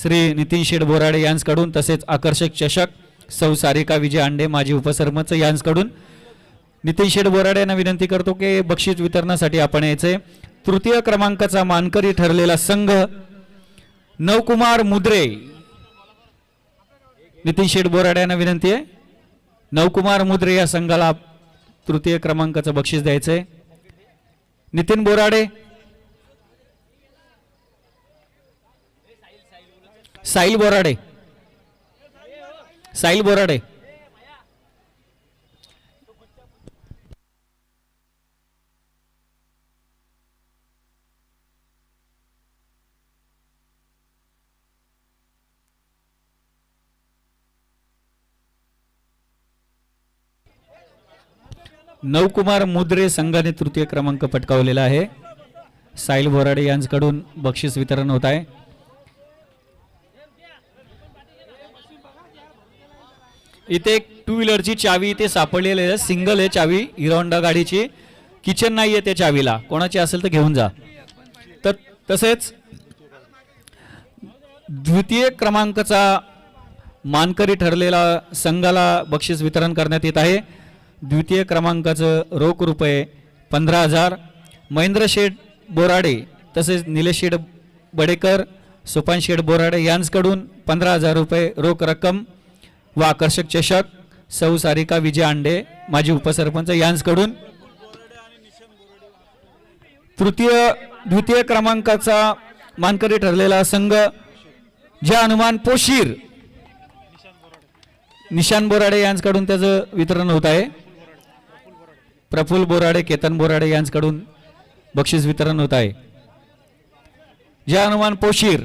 श्री नितीन शेठ बोराडे यांच्याकडून तसेच आकर्षक चषक सौ सारिका विजय आंडे माजी उपसरपंच यांच्याकडून नितीन शेठ बोराडे यांना विनंती करतो की बक्षीस वितरणासाठी आपण यायचे. तृतीय क्रमांकाचा मानकरी ठरलेला संघ नवकुमार मुद्रे. नितीन शेठ बोराडे यांना विनंती आहे. नवकुमार मुद्रे या संघाला तृतीय क्रमांकाचं बक्षीस द्यायचंय. नितीन बोराडे साहिल बोराडे. साहिल बोराडे. नवकुमार मुद्रे संघाने तृतीय क्रमांक पटकावलेला आहे. साहिल बोराडे यांच्याकडून बक्षीस वितरण होत आहे. इथे एक टू व्हीलरची चावी इथे सापडलेली आहे. सिंगल आहे चावी हिरो होंडा गाडीची. किचन नाही आहे त्या चावीला. कोणाची असेल तर घेऊन जा. तर तसेच द्वितीय क्रमांकाचा मानकरी ठरलेला संघाला बक्षीस वितरण करण्यात येत आहे. द्वितीय क्रमांकाचं रोख रुपये पंधरा हजार. महेंद्र शेठ बोराडे तसेच निलेश शेठ बडेकर सुपान शेठ बोराडे यांचकडून पंधरा हजार रुपये रोख रक्कम व आकर्षक चषक सौ सारिका विजय आंडे माजी उपसरपंच यांच्याकडून तृतीय द्वितीय क्रमांकाचा मानकरी ठरलेला संघ ज्या हनुमान पोशीर निशान बोराडे यांच्याकडून त्याचं वितरण होत आहे. प्रफुल्ल बोराडे केतन बोराडे यांच्याकडून बक्षीस वितरण होत आहे. ज्या हनुमान पोशीर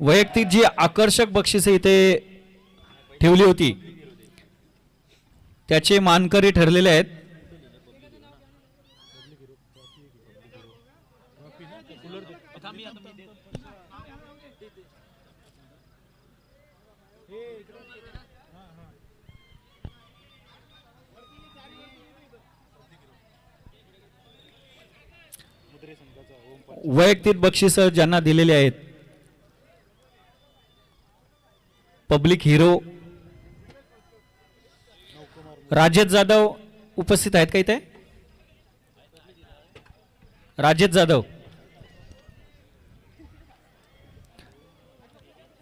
वैयक्तिक जी आकर्षक बक्षिसे इथे ठेवली होती त्याचे मानकरी ठरलेले आहेत. वैयक्तिक बक्षीस ज्यांना दिलेली आहेत पब्लिक हिरो राजेश जाधव उपस्थित आहेत का इथे? राजेश जाधव.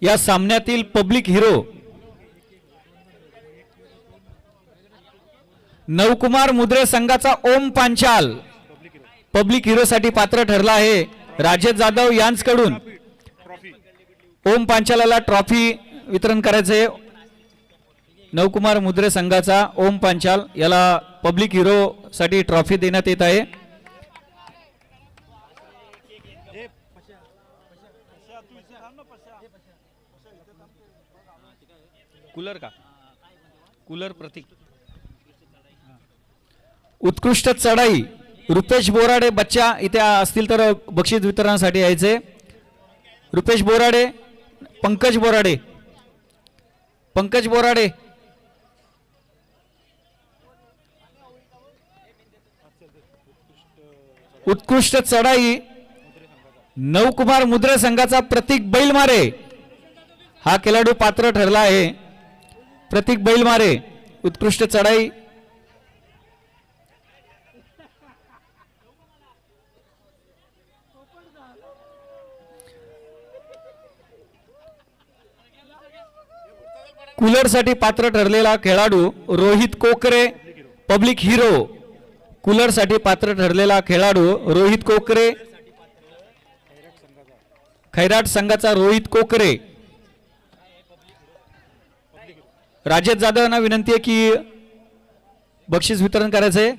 या सामन्यातील पब्लिक हिरो नवकुमार मुद्रे संघाचा ओम पांचाल पब्लिक हिरो साठी पात्र ठरला आहे. राजेश जाधव यांच्याकडून ओम पांचालाला ट्रॉफी वितरण करायचं आहे. नवकुमार मुद्रे संघाचा ओम पांचाल याला पब्लिक हिरो साठी ट्रॉफी देण्यात येत आहे. कूलर का? कूलर प्रतीक. उत्कृष्ट चढाई. रुपेश बोराडे बच्चा इथे असतील तर बक्षीस वितरणासाठी यायचे. रुपेश बोराडे पंकज बोराडे. पंकज बोराडे. उत्कृष्ट चढाई. नवकुमार मुद्रे संघाचा प्रतीक बैलमारे. हा खेळाडू पात्र ठरला आहे. प्रतीक बैलमारे उत्कृष्ट चढाई. कूलरसाठी पात्र ठरलेला खेळाडू रोहित कोकरे पब्लिक हिरो. कूलरसाठी पात्र ठरलेला खेळाडू रोहित कोकरे खैराट संघाचा रोहित कोकरे. राजेश जाधव यांना विनंती आहे की बक्षीस वितरण करायचं आहे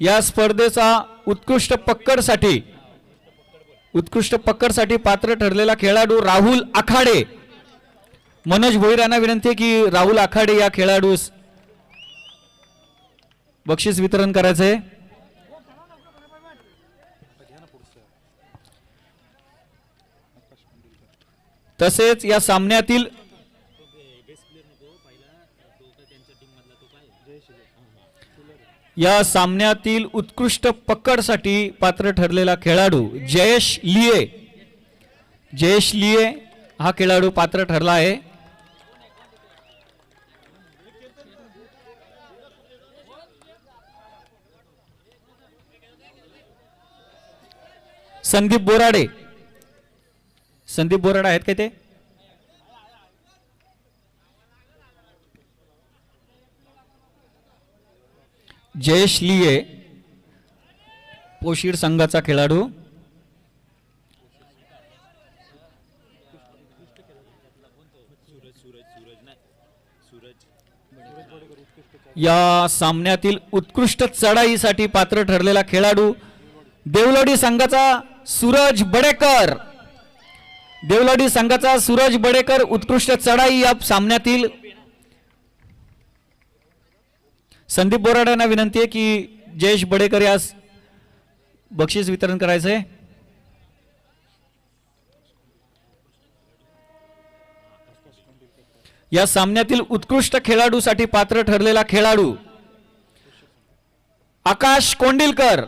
या स्पर्धेचा उत्कृष्ट पक्कडसाठी उत्कृष्ट पकडसाठी पात्र ठरलेला खेळाडू राहुल आखाडे. मनोज भोईर यांना विनंती आहे की राहुल आखाडे या खेळाडूस बक्षीस वितरण करायचं आहे तसेच या सामन्यातील या सामन्यातील उत्कृष्ट पकडसाठी पात्र ठरलेला खेळाडू जयेश लिये. जयेश लिये हा खेळाडू पात्र ठरला आहे. संदीप बोराडे. संदीप बोराडे आहेत का ते जयेश लिये पोशीर संघाचा खेळाडू. या सामन्यातील उत्कृष्ट चढाईसाठी पात्र ठरलेला खेळाडू देवलोडी संघाचा सूरज बडेकर. देवलोडी संघाचा सूरज बडेकर उत्कृष्ट चढाई या सामन्यातील संदीप बोराडे यांना विनंती आहे की जयेश बडेकर यास बक्षीस वितरण करायचं आहे. या सामन्यातील उत्कृष्ट खेळाडूसाठी पात्र ठरलेला खेळाडू आकाश कोंडिलकर.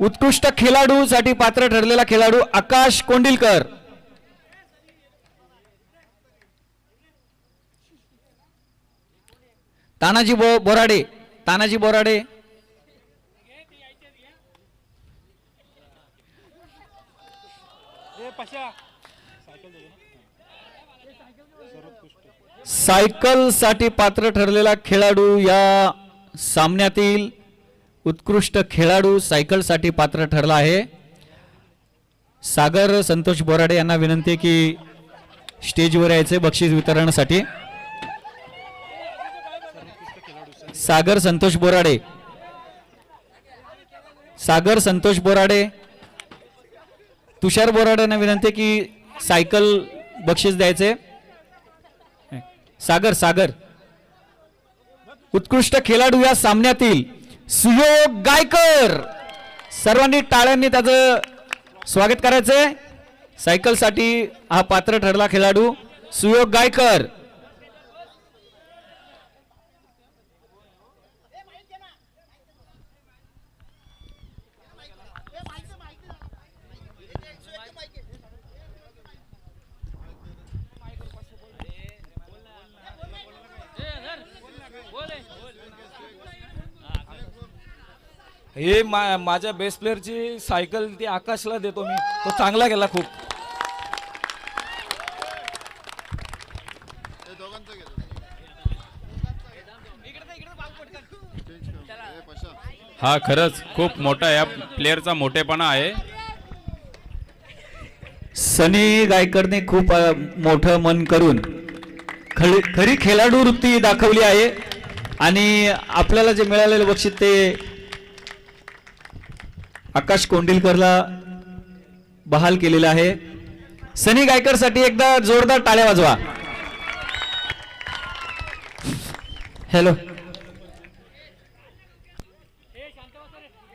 उत्कृष्ट खेळाडूसाठी पात्र ठरलेला खेळाडू आकाश कोंडिलकर. तानाजी बो बोराडे. तानाजी बोराडे. सायकलसाठी पात्र ठरलेला खेळाडू या सामन्यातील उत्कृष्ट खेळाडू सायकलसाठी पात्र ठरला आहे. सागर संतोष बोराडे यांना विनंती की स्टेजवर यायचे बक्षीस वितरणासाठी. सागर संतोष बोराडे. सागर संतोष बोराडे. तुषार बोराडे यांना विनंती आहे की सायकल बक्षीस द्यायचे. सागर सागर. उत्कृष्ट खेळाडू या सामन्यातील सुयोग गायकर. सर्वांनी टाळ्यांनी त्याचं स्वागत करायचंय. सायकलसाठी हा पात्र ठरला खेळाडू सुयोग गायकर. हे मा माझ्या बेस्ट प्लेअरची सायकल ती आकाशला देतो मी. तो चांगला गेला खूप. हा खरंच खूप मोठा या प्लेअरचा मोठेपणा आहे. सनी गायकरने खूप मोठं मन करून खरी खरी खेळाडू वृत्ती दाखवली आहे. आणि आपल्याला जे मिळालेलं बक्षीस ते आकाश कोंडिलकरला बहाल केलेला आहे. सनी गायकरसाठी एकदा जोरदार टाळ्या वाजवा. हॅलो.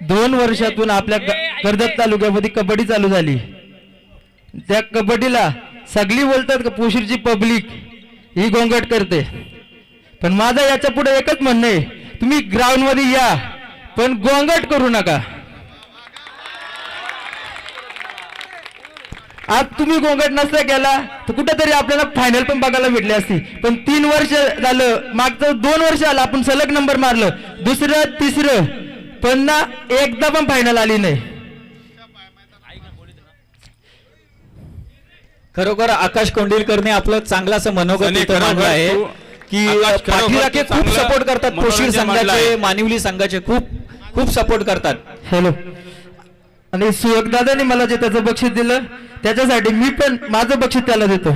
दोन वर्षातून आपल्या कर्जत तालुक्यामध्ये कबड्डी चालू झाली. त्या कबड्डीला सगळी बोलतात का पोशीरची पब्लिक ही गोंगट करते. पण माझं याच्यापुढे एकच म्हणणं आहे तुम्ही ग्राउंडमध्ये या पण गोंगट करू नका. आज तुम्ही गोंगट नसता केला तर कुठेतरी आपल्याला फायनल पण बघायला भेटली असती. पण तीन वर्ष झालं मागचं दोन वर्ष आलं आपण सलग नंबर मारलं. दुसरं तिसरं पण ना एकदा पण फायनल आली नाही. खरोखर आकाश कोंडिलकरने आपलं चांगलं असं मनोगत आहे की पाठीराखे खूप सपोर्ट करतात मांडलं संघाचे. मानिवली संघाचे खूप खूप सपोर्ट करतात. हॅलो. आणि सुयोग दादाने मला जे त्याचं बक्षीस दिलं त्याच्यासाठी मी पण माझं बक्षीस त्याला देतो.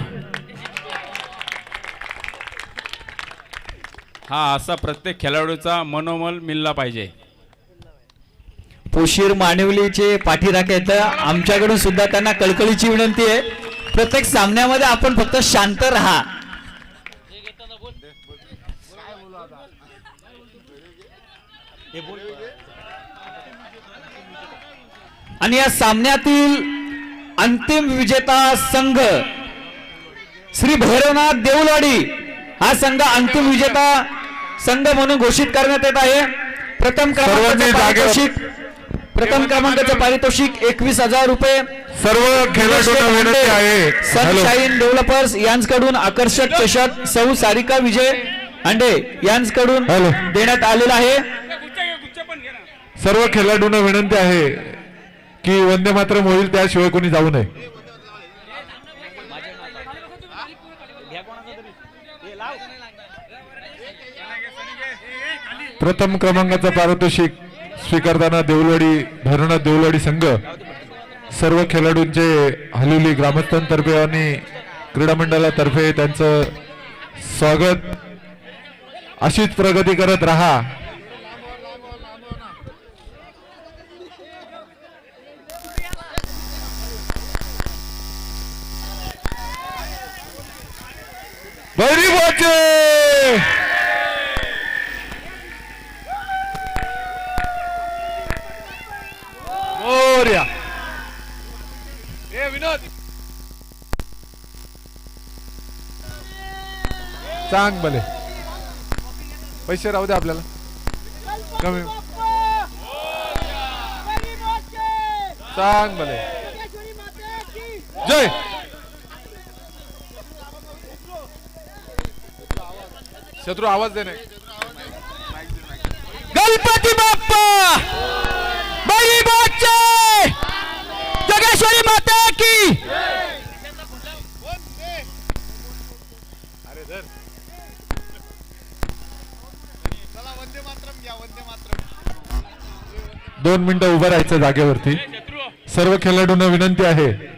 हा असा प्रत्येक खेळाडूचा मनोमल मिळला पाहिजे. पोशीर मानिवलीचे पाठीराखे आहेत. आमच्याकडून सुद्धा त्यांना कळकळीची विनंती आहे. प्रत्येक सामन्यामध्ये आपण फक्त शांत राहा. आणि या सामन्यातील अंतिम विजेता संघ श्री भैरवनाथ देऊलवाडी हा संघ अंतिम विजेता संघ म्हणून घोषित करण्यात येत आहे. प्रथम क्रमांकाचे पारितोषिक प्रथम क्रमांकाचे पारितोषिक एकवीस हजार रुपये. सर्व खेळाडूंना विनंती आहे. सनशाईन डेव्हलपर्स यांच्याकडून आकर्षक चषक सौ सारिका विजय अंडे यांच्याकडून. देण्यात आलेला आहे. सर्व खेळाडूंना विनंती आहे. की वंदे मातरम होईल त्याशिवाय कोणी जाऊ नये. प्रथम क्रमांकाचा पारितोषिक स्वीकारताना देवलवाडी भैरवनाथ देवलवाडी संघ सर्व खेळाडूंचे हलिवली ग्रामस्थांतर्फे आणि क्रीडा मंडळातर्फे त्यांचं स्वागत. अशीच प्रगती करत राहा. मोर्या ए विनोद सांग भले पैसे राहू दे आपल्याला कमी सांग भले जय शत्रू आवाज देणे गणपती बाप्पा! बळी बाचे जगेश्वरी माता की! दोन मिनिटं उभं राहायचं जागेवरती. सर्व खेळाडूंना विनंती आहे.